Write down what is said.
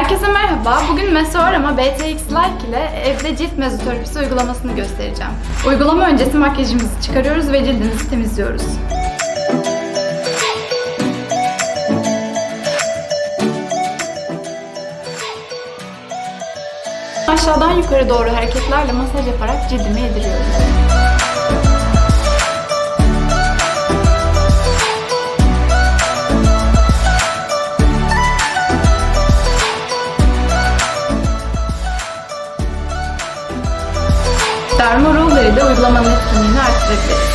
Merhaba, bugün Mesoarama BTX Like ile evde cilt mezoterapisi uygulamasını göstereceğim. Uygulama öncesi makyajımızı çıkarıyoruz ve cildimizi temizliyoruz. Aşağıdan yukarı doğru hareketlerle masaj yaparak cildime yediriyoruz. термору вийде у зламаних камінь.